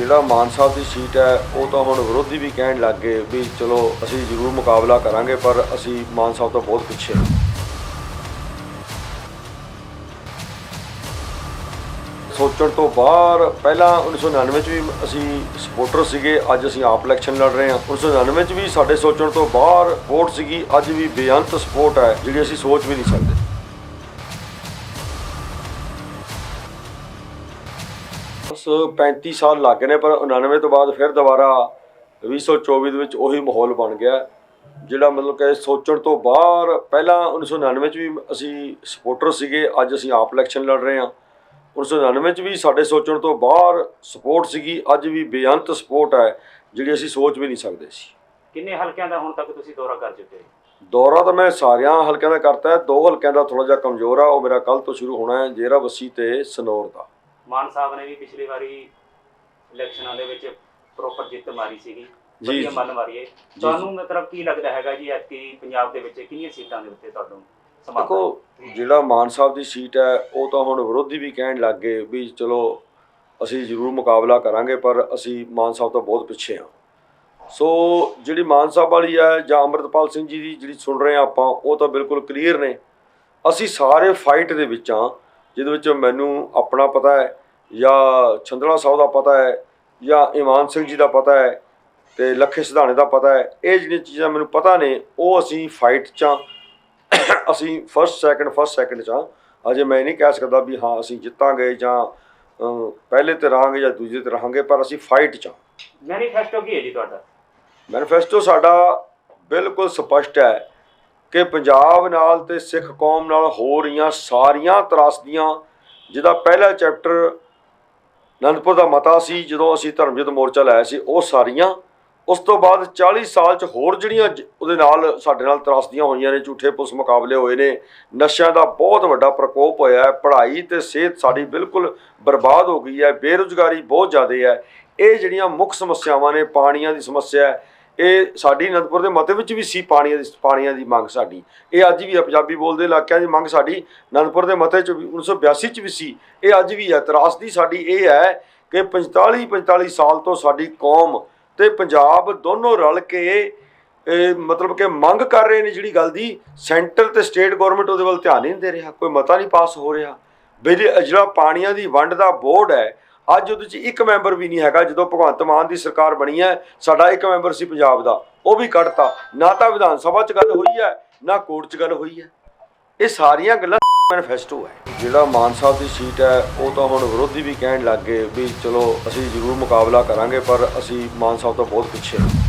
ਜਿਹੜਾ ਮਾਨ ਸਾਹਿਬ ਦੀ ਸੀਟ ਹੈ, ਉਹ ਤਾਂ ਹੁਣ ਵਿਰੋਧੀ ਵੀ ਕਹਿਣ ਲੱਗ ਗਏ ਵੀ ਚਲੋ ਅਸੀਂ ਜ਼ਰੂਰ ਮੁਕਾਬਲਾ ਕਰਾਂਗੇ, ਪਰ ਅਸੀਂ ਮਾਨ ਸਾਹਿਬ ਤੋਂ ਬਹੁਤ ਪਿੱਛੇ ਹਾਂ। ਸੋਚਣ ਤੋਂ ਬਾਹਰ ਪਹਿਲਾਂ 1999 ਚ ਵੀ ਅਸੀਂ ਸਪੋਰਟਰ ਸੀਗੇ, ਅੱਜ ਅਸੀਂ ਆਪ ਇਲੈਕਸ਼ਨ ਲੜ ਰਹੇ ਹਾਂ। 1999 ਚ ਵੀ ਸਾਡੇ ਸੋਚਣ ਤੋਂ ਬਾਹਰ ਵੋਟ ਸੀਗੀ, ਅੱਜ ਵੀ ਬੇਅੰਤ ਸਪੋਰਟ ਹੈ, ਜਿਹੜੀ ਅਸੀਂ ਸੋਚ ਵੀ ਨਹੀਂ ਸਕਦੇ। ਬਸ 35 ਸਾਲ ਲੱਗ ਗਏ ਨੇ ਪਰ 99 ਤੋਂ ਬਾਅਦ ਫਿਰ ਦੁਬਾਰਾ 2024 ਦੇ ਵਿੱਚ ਉਹੀ ਮਾਹੌਲ ਬਣ ਗਿਆ ਜਿਹੜਾ ਮਤਲਬ ਕਿ ਸੋਚਣ ਤੋਂ ਬਾਹਰ ਪਹਿਲਾਂ 1999 ਚ ਵੀ ਅਸੀਂ ਸਪੋਰਟਰ ਸੀਗੇ ਅੱਜ ਅਸੀਂ ਆਪ ਇਲੈਕਸ਼ਨ ਲੜ ਰਹੇ ਹਾਂ। 1999 ਚ ਵੀ ਸਾਡੇ ਸੋਚਣ ਤੋਂ ਬਾਹਰ ਸਪੋਰਟ ਸੀਗੀ ਅੱਜ ਵੀ ਬੇਅੰਤ ਸਪੋਰਟ ਹੈ ਜਿਹੜੀ ਅਸੀਂ ਸੋਚ ਵੀ ਨਹੀਂ ਸਕਦੇ ਸੀ। ਕਿੰਨੇ ਹਲਕਿਆਂ ਦਾ ਹੁਣ ਤੱਕ ਤੁਸੀਂ ਦੌਰਾ ਕਰ ਚੁੱਕੇ ਹੋ? ਦੌਰਾ ਤਾਂ ਮੈਂ ਸਾਰਿਆਂ ਹਲਕਿਆਂ ਦਾ ਕਰਤਾ ਹੈ ਦੋ ਹਲਕਿਆਂ ਦਾ ਥੋੜਾ ਜਿਹਾ ਕਮਜ਼ੋਰ ਆ ਉਹ ਮੇਰਾ ਕੱਲ ਤੋਂ ਸ਼ੁਰੂ ਹੋਣਾ ਹੈ ਜੇਰਾ ਬੱਸੀ ਤੇ ਸਨੌਰ ਦਾ। ਮਾਨ ਸਾਹਿਬ ਨੇ ਵੀ ਪਿਛਲੀ ਵਾਰੀ ਇਲੈਕਸ਼ਨਾਂ ਦੇ ਵਿੱਚ ਪ੍ਰੋਪਰ ਜਿੱਤ ਮਾਰੀ ਸੀਗੀ। ਵਧੀਆ। ਮਨ ਮਾਰੀਏ। ਤੁਹਾਨੂੰ ਮਤਲਬ ਕੀ ਲੱਗਦਾ ਹੈਗਾ ਜੀ ਐਤਕੀ ਪੰਜਾਬ ਦੇ ਵਿੱਚ ਕਿੰਨੀਆਂ ਸੀਟਾਂ ਦੇ ਉੱਤੇ ਤੁਹਾਨੂੰ ਦੇਖੋ ਜਿਹੜਾ ਮਾਨ ਸਾਹਿਬ ਦੀ ਸੀਟ ਹੈ ਉਹ ਤਾਂ ਹੁਣ ਵਿਰੋਧੀ ਵੀ ਕਹਿਣ ਲੱਗ ਗਏ ਵੀ ਚਲੋ ਅਸੀਂ ਜ਼ਰੂਰ ਮੁਕਾਬਲਾ ਕਰਾਂਗੇ ਪਰ ਅਸੀਂ ਮਾਨ ਸਾਹਿਬ ਤੋਂ ਬਹੁਤ ਪਿੱਛੇ ਹਾਂ। ਸੋ ਜਿਹੜੀ ਮਾਨ ਸਾਹਿਬ ਵਾਲੀ ਹੈ ਜਾਂ ਅੰਮ੍ਰਿਤਪਾਲ ਸਿੰਘ ਜੀ ਦੀ ਜਿਹੜੀ ਸੁਣ ਰਹੇ ਹਾਂ ਆਪਾਂ ਉਹ ਤਾਂ ਬਿਲਕੁਲ ਕਲੀਅਰ ਨੇ। ਅਸੀਂ ਸਾਰੇ ਫਾਈਟ ਦੇ ਵਿੱਚ ਹਾਂ ਜਿਹਦੇ ਵਿੱਚ ਮੈਨੂੰ ਆਪਣਾ ਪਤਾ ਹੈ ਜਾਂ ਛੰਦਲਾ ਸਾਹਿਬ ਦਾ ਪਤਾ ਹੈ ਜਾਂ ਇਮਾਨ ਸਿੰਘ ਜੀ ਦਾ ਪਤਾ ਹੈ ਤੇ ਲੱਖੇ ਸਿਧਾਣੇ ਦਾ ਪਤਾ ਹੈ ਇਹ ਜਿਹੜੀਆਂ ਚੀਜ਼ਾਂ ਮੈਨੂੰ ਪਤਾ ਨੇ ਉਹ ਅਸੀਂ ਫਾਈਟ 'ਚ ਅਸੀਂ ਫਸਟ ਸੈਕਿੰਡ ਫਸਟ ਸੈਕਿੰਡ 'ਚ ਅਜੇ ਮੈਂ ਨਹੀਂ ਕਹਿ ਸਕਦਾ ਵੀ ਹਾਂ ਅਸੀਂ ਜਿੱਤਾਂਗੇ ਜਾਂ ਪਹਿਲੇ ਤੇ ਰਹਾਂਗੇ ਜਾਂ ਦੂਜੇ ਤੇ ਰਹਾਂਗੇ ਪਰ ਅਸੀਂ ਫਾਈਟ 'ਚ ਮੈਨੀਫੈਸਟੋ ਕੀ ਹੈ ਜੀ ਤੁਹਾਡਾ? ਮੈਨੀਫੈਸਟੋ ਸਾਡਾ ਬਿਲਕੁਲ ਸਪਸ਼ਟ ਹੈ ਕਿ ਪੰਜਾਬ ਨਾਲ ਤੇ ਸਿੱਖ ਕੌਮ ਨਾਲ ਹੋ ਰਹੀਆਂ ਸਾਰੀਆਂ ਤਰਾਸਦੀਆਂ ਜਿਹਦਾ ਪਹਿਲਾ ਚੈਪਟਰ ਅਨੰਦਪੁਰ ਦਾ ਮਤਾ ਸੀ, ਜਦੋਂ ਅਸੀਂ ਧਰਮਯੁੱਧ ਮੋਰਚਾ ਲਾਇਆ ਸੀ, ਉਹ ਸਾਰੀਆਂ ਉਸ ਤੋਂ ਬਾਅਦ 40 ਸਾਲ ਚ ਹੋਰ ਜਿਹੜੀਆਂ ਉਹਦੇ ਨਾਲ ਸਾਡੇ ਨਾਲ ਤਰਾਸਦੀਆਂ ਹੋਈਆਂ ਨੇ, ਝੂਠੇ ਪੁਲਿਸ ਮੁਕਾਬਲੇ ਹੋਏ ਨੇ, ਨਸ਼ਿਆਂ ਦਾ ਬਹੁਤ ਵੱਡਾ ਪ੍ਰਕੋਪ ਹੋਇਆ ਹੈ, ਪੜ੍ਹਾਈ ਤੇ ਸਿਹਤ ਸਾਡੀ ਬਿਲਕੁਲ ਬਰਬਾਦ ਹੋ ਗਈ ਹੈ, ਬੇਰੁਜ਼ਗਾਰੀ ਬਹੁਤ ਜ਼ਿਆਦਾ ਹੈ, ਇਹ ਜਿਹੜੀਆਂ ਮੁੱਖ ਸਮੱਸਿਆਵਾਂ ਨੇ, ਪਾਣੀਆਂ ਦੀ ਸਮੱਸਿਆ ਹੈ ਇਹ ਸਾਡੀ ਅਨੰਦਪੁਰ ਦੇ ਮਤੇ ਵਿੱਚ ਵੀ ਸੀ ਪਾਣੀਆਂ ਦੀ ਪਾਣੀਆਂ ਦੀ ਮੰਗ ਸਾਡੀ। ਇਹ ਅੱਜ ਵੀ ਹੈ ਪੰਜਾਬੀ ਬੋਲਦੇ ਇਲਾਕਿਆਂ ਦੀ ਮੰਗ ਸਾਡੀ, ਅਨੰਦਪੁਰ ਦੇ ਮਤੇ ਚ ਵੀ 1982 ਚ ਵੀ ਸੀ। ਇਹ ਅੱਜ ਵੀ ਹੈ ਤਰਾਸਦੀ ਸਾਡੀ ਇਹ ਹੈ ਕਿ 45 45 ਸਾਲ ਤੋਂ ਸਾਡੀ ਕੌਮ ਤੇ ਪੰਜਾਬ ਦੋਨੋਂ ਰਲ ਕੇ, ਇਹ ਮਤਲਬ ਕਿ ਮੰਗ ਕਰ ਰਹੇ ਨੇ ਜਿਹੜੀ ਗੱਲ ਦੀ। ਸੈਂਟਰ ਤੇ ਸਟੇਟ ਗਵਰਨਮੈਂਟ ਉਹਦੇ ਵੱਲ ਧਿਆਨ ਹੀ ਨਹੀਂ ਦੇ ਰਿਹਾ, ਕੋਈ ਮਤਾ ਨਹੀਂ ਪਾਸ ਹੋ ਰਿਹਾ। ਬਿਜਲੀ ਜਿਹੜਾ ਪਾਣੀਆਂ ਦੀ ਵੰਡ ਦਾ ਬੋਰਡ ਹੈ ਅੱਜ ਉਹਦੇ 'ਚ ਇੱਕ ਮੈਂਬਰ ਵੀ ਨਹੀਂ ਹੈਗਾ, ਜਦੋਂ ਭਗਵੰਤ ਮਾਨ ਦੀ ਸਰਕਾਰ ਬਣੀ ਹੈ, ਸਾਡਾ ਇੱਕ ਮੈਂਬਰ ਸੀ ਪੰਜਾਬ ਦਾ, ਉਹ ਵੀ ਕੱਢਤਾ ਨਾ ਤਾਂ ਵਿਧਾਨ ਸਭਾ 'ਚ ਗੱਲ ਹੋਈ ਹੈ, ਨਾ ਕੋਰਟ 'ਚ ਗੱਲ ਹੋਈ ਹੈ। ਇਹ ਸਾਰੀਆਂ ਗੱਲਾਂ ਮੈਨੀਫੈਸਟੋ ਹੈ। ਜਿਹੜਾ ਮਾਨ ਸਾਹਿਬ ਦੀ ਸੀਟ ਹੈ, ਉਹ ਤਾਂ ਹੁਣ ਵਿਰੋਧੀ ਵੀ ਕਹਿਣ ਲੱਗ ਗਏ ਵੀ ਚਲੋ ਅਸੀਂ ਜ਼ਰੂਰ ਮੁਕਾਬਲਾ ਕਰਾਂਗੇ, ਪਰ ਅਸੀਂ ਮਾਨ ਸਾਹਿਬ ਤੋਂ ਬਹੁਤ ਪਿੱਛੇ ਹਾਂ।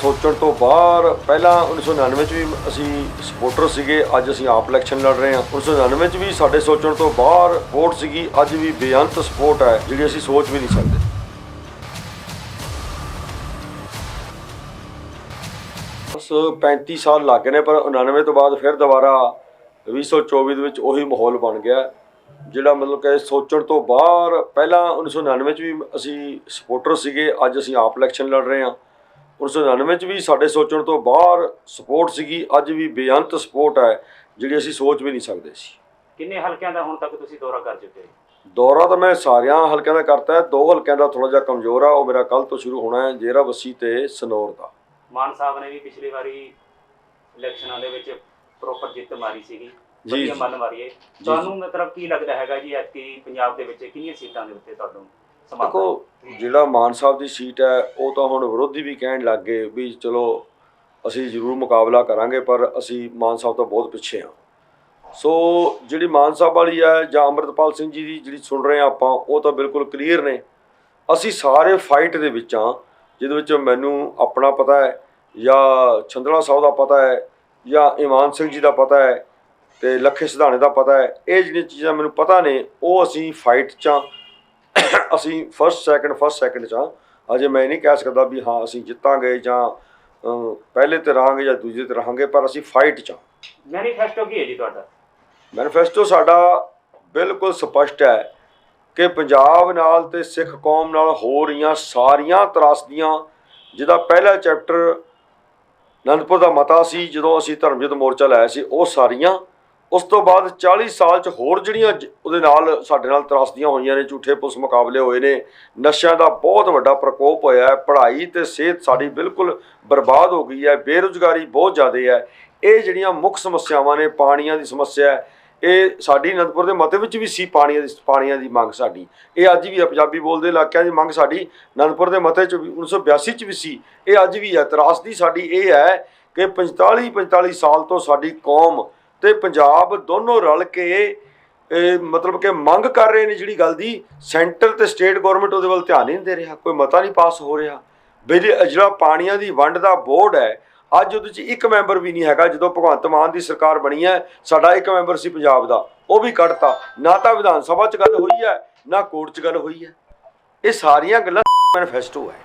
ਸੋਚਣ ਤੋਂ ਬਾਹਰ ਪਹਿਲਾਂ 1999 ਚ ਵੀ ਅਸੀਂ ਸਪੋਰਟਰ ਸੀਗੇ, ਅੱਜ ਅਸੀਂ ਆਪ ਇਲੈਕਸ਼ਨ ਲੜ ਰਹੇ ਹਾਂ। 1999 ਚ ਵੀ ਸਾਡੇ ਸੋਚਣ ਤੋਂ ਬਾਹਰ ਵੋਟ ਸੀਗੀ, ਅੱਜ ਵੀ ਬੇਅੰਤ ਸਪੋਰਟ ਹੈ, ਜਿਹੜੀ ਅਸੀਂ ਸੋਚ ਵੀ ਨਹੀਂ ਸਕਦੇ। ਬਸ 35 ਸਾਲ ਲੱਗ ਗਏ ਨੇ, ਪਰ 99 ਤੋਂ ਬਾਅਦ ਫਿਰ ਦੁਬਾਰਾ 2024 ਦੇ ਵਿੱਚ ਉਹੀ ਮਾਹੌਲ ਬਣ ਗਿਆ, ਜਿਹੜਾ ਮਤਲਬ ਕਿ ਸੋਚਣ ਤੋਂ ਬਾਹਰ ਪਹਿਲਾਂ 1999 ਚ ਵੀ ਅਸੀਂ ਸਪੋਰਟਰ ਸੀਗੇ, ਅੱਜ ਅਸੀਂ ਆਪ ਇਲੈਕਸ਼ਨ ਲੜ ਰਹੇ ਹਾਂ। 1999 ਚ ਵੀ ਸਾਡੇ ਸੋਚਣ ਤੋਂ ਬਾਹਰ ਸਪੋਰਟ ਸੀਗੀ ਅੱਜ ਵੀ ਬੇਅੰਤ ਸਪੋਰਟ ਹੈ ਜਿਹੜੀ ਅਸੀਂ ਸੋਚ ਵੀ ਨਹੀਂ ਸਕਦੇ ਸੀ। ਕਿੰਨੇ ਹਲਕਿਆਂ ਦਾ ਹੁਣ ਤੱਕ ਤੁਸੀਂ ਦੌਰਾ ਕਰ ਚੁੱਕੇ ਹੋ? ਦੌਰਾ ਤਾਂ ਮੈਂ ਸਾਰਿਆਂ ਹਲਕਿਆਂ ਦਾ ਕਰਤਾ ਹੈ ਦੋ ਹਲਕਿਆਂ ਦਾ ਥੋੜਾ ਜਿਹਾ ਕਮਜ਼ੋਰ ਆ ਉਹ ਮੇਰਾ ਕੱਲ ਤੋਂ ਸ਼ੁਰੂ ਹੋਣਾ ਹੈ ਜੇਰਾ ਬੱਸੀ ਤੇ ਸਨੌਰ ਦਾ। ਮਾਨ ਸਾਹਿਬ ਨੇ ਵੀ ਪਿਛਲੀ ਵਾਰੀ ਇਲੈਕਸ਼ਨਾਂ ਦੇ ਵਿੱਚ ਪ੍ਰੋਪਰ ਜਿੱਤ ਮਾਰੀ ਸੀਗੀ ਜੀ। ਮਨ ਮਾਰੀਏ। ਤੁਹਾਨੂੰ ਮਤਲਬ ਕੀ ਲੱਗਦਾ ਹੈਗਾ ਜੀ ਐਤਕੀ ਪੰਜਾਬ ਦੇ ਵਿੱਚ ਕਿੰਨੀਆਂ ਸੀਟਾਂ ਦੇ ਉੱਤੇ ਤੁਹਾਨੂੰ ਦੇਖੋ, ਜਿਹੜਾ ਮਾਨ ਸਾਹਿਬ ਦੀ ਸੀਟ ਹੈ, ਉਹ ਤਾਂ ਹੁਣ ਵਿਰੋਧੀ ਵੀ ਕਹਿਣ ਲੱਗ ਗਏ ਵੀ ਚਲੋ ਅਸੀਂ ਜ਼ਰੂਰ ਮੁਕਾਬਲਾ ਕਰਾਂਗੇ, ਪਰ ਅਸੀਂ ਮਾਨ ਸਾਹਿਬ ਤੋਂ ਬਹੁਤ ਪਿੱਛੇ ਹਾਂ। ਸੋ ਜਿਹੜੀ ਮਾਨ ਸਾਹਿਬ ਵਾਲੀ ਹੈ ਜਾਂ ਅੰਮ੍ਰਿਤਪਾਲ ਸਿੰਘ ਜੀ ਦੀ ਜਿਹੜੀ ਸੁਣ ਰਹੇ ਹਾਂ ਆਪਾਂ, ਉਹ ਤਾਂ ਬਿਲਕੁਲ ਕਲੀਅਰ ਨੇ। ਅਸੀਂ ਸਾਰੇ ਫਾਈਟ ਦੇ ਵਿੱਚ ਹਾਂ, ਜਿਹਦੇ ਵਿੱਚ ਮੈਨੂੰ ਆਪਣਾ ਪਤਾ ਹੈ, ਜਾਂ ਛੰਦਲਾ ਸਾਹਿਬ ਦਾ ਪਤਾ ਹੈ, ਜਾਂ ਇਮਾਨ ਸਿੰਘ ਜੀ ਦਾ ਪਤਾ ਹੈ, ਤੇ ਲੱਖੇ ਸਿਧਾਣੇ ਦਾ ਪਤਾ ਹੈ, ਇਹ ਜਿਹੜੀਆਂ ਚੀਜ਼ਾਂ ਮੈਨੂੰ ਪਤਾ ਨੇ, ਉਹ ਅਸੀਂ ਫਾਈਟ 'ਚ ਹਾਂ। ਅਸੀਂ ਫਸਟ ਸੈਕਿੰਡ ਫਸਟ ਸੈਕਿੰਡ 'ਚ ਹਾਂ। ਅਜੇ ਮੈਂ ਨਹੀਂ ਕਹਿ ਸਕਦਾ ਵੀ ਹਾਂ ਅਸੀਂ ਜਿੱਤਾਂਗੇ ਜਾਂ ਪਹਿਲੇ ਤੇ ਰਹਾਂਗੇ ਜਾਂ ਦੂਜੇ ਤੇ ਰਹਾਂਗੇ ਪਰ ਅਸੀਂ ਫਾਈਟ 'ਚ ਮੈਨੀਫੈਸਟੋ ਕੀ ਹੈ ਜੀ ਤੁਹਾਡਾ? ਮੈਨੀਫੈਸਟੋ ਸਾਡਾ ਬਿਲਕੁਲ ਸਪਸ਼ਟ ਹੈ ਕਿ ਪੰਜਾਬ ਨਾਲ ਤੇ ਸਿੱਖ ਕੌਮ ਨਾਲ ਹੋ ਰਹੀਆਂ ਸਾਰੀਆਂ ਤਰਾਸਦੀਆਂ ਜਿਹਦਾ ਪਹਿਲਾ ਚੈਪਟਰ ਅਨੰਦਪੁਰ ਦਾ ਮਤਾ ਸੀ ਜਦੋਂ ਅਸੀਂ ਧਰਮਯੁੱਧ ਮੋਰਚਾ ਲਾਇਆ ਸੀ ਉਹ ਸਾਰੀਆਂ ਉਸ ਤੋਂ ਬਾਅਦ 40 ਸਾਲ ਚ ਹੋਰ ਜਿਹੜੀਆਂ ਉਹਦੇ ਨਾਲ ਸਾਡੇ ਨਾਲ ਤਰਾਸਦੀਆਂ ਹੋਈਆਂ ਨੇ, ਝੂਠੇ ਪੁਲਿਸ ਮੁਕਾਬਲੇ ਹੋਏ ਨੇ, ਨਸ਼ਿਆਂ ਦਾ ਬਹੁਤ ਵੱਡਾ ਪ੍ਰਕੋਪ ਹੋਇਆ ਹੈ, ਪੜ੍ਹਾਈ ਤੇ ਸਿਹਤ ਸਾਡੀ ਬਿਲਕੁਲ ਬਰਬਾਦ ਹੋ ਗਈ ਹੈ, ਬੇਰੁਜ਼ਗਾਰੀ ਬਹੁਤ ਜ਼ਿਆਦਾ ਹੈ। ਇਹ ਜਿਹੜੀਆਂ ਮੁੱਖ ਸਮੱਸਿਆਵਾਂ ਨੇ, ਪਾਣੀਆਂ ਦੀ ਸਮੱਸਿਆ ਹੈ, ਇਹ ਸਾਡੀ ਅਨੰਦਪੁਰ ਦੇ ਮਤੇ ਵਿੱਚ ਵੀ ਸੀ ਪਾਣੀਆਂ ਦੀ ਪਾਣੀਆਂ ਦੀ ਮੰਗ ਸਾਡੀ। ਇਹ ਅੱਜ ਵੀ ਹੈ ਪੰਜਾਬੀ ਬੋਲਦੇ ਇਲਾਕਿਆਂ ਦੀ ਮੰਗ ਸਾਡੀ ਅਨੰਦਪੁਰ ਦੇ ਮਤੇ ਚ ਵੀ 1982 ਚ ਵੀ ਸੀ। ਇਹ ਅੱਜ ਵੀ ਹੈ ਤਰਾਸਦੀ ਸਾਡੀ ਇਹ ਹੈ ਕਿ 45 45 ਸਾਲ ਤੋਂ ਸਾਡੀ ਕੌਮ ਤੇ ਪੰਜਾਬ ਦੋਨੋਂ ਰਲ ਕੇ ਮਤਲਬ ਕਿ ਮੰਗ ਕਰ ਰਹੇ ਨੇ ਜਿਹੜੀ ਗੱਲ ਦੀ, ਸੈਂਟਰ ਤੇ ਸਟੇਟ ਗਵਰਨਮੈਂਟ ਉਹਦੇ ਵੱਲ ਧਿਆਨ ਨਹੀਂ ਦੇ ਰਿਹਾ, ਕੋਈ ਮਤਾ ਨਹੀਂ ਪਾਸ ਹੋ ਰਿਹਾ। ਬਿਜਲੀ ਜਿਹੜਾ ਪਾਣੀਆਂ ਦੀ ਵੰਡ ਦਾ ਬੋਰਡ ਹੈ, ਅੱਜ ਉਹਦੇ 'ਚ ਇੱਕ ਮੈਂਬਰ ਵੀ ਨਹੀਂ ਹੈਗਾ, ਜਦੋਂ ਭਗਵੰਤ ਮਾਨ ਦੀ ਸਰਕਾਰ ਬਣੀ ਹੈ, ਸਾਡਾ ਇੱਕ ਮੈਂਬਰ ਸੀ ਪੰਜਾਬ ਦਾ, ਉਹ ਵੀ ਕੱਢਤਾ। ਨਾ ਤਾਂ ਵਿਧਾਨ ਸਭਾ 'ਚ ਗੱਲ ਹੋਈ ਹੈ, ਨਾ ਕੋਰਟ 'ਚ ਗੱਲ ਹੋਈ ਹੈ। ਇਹ ਸਾਰੀਆਂ ਗੱਲਾਂ ਮੈਨੀਫੈਸਟੋ ਹੈ।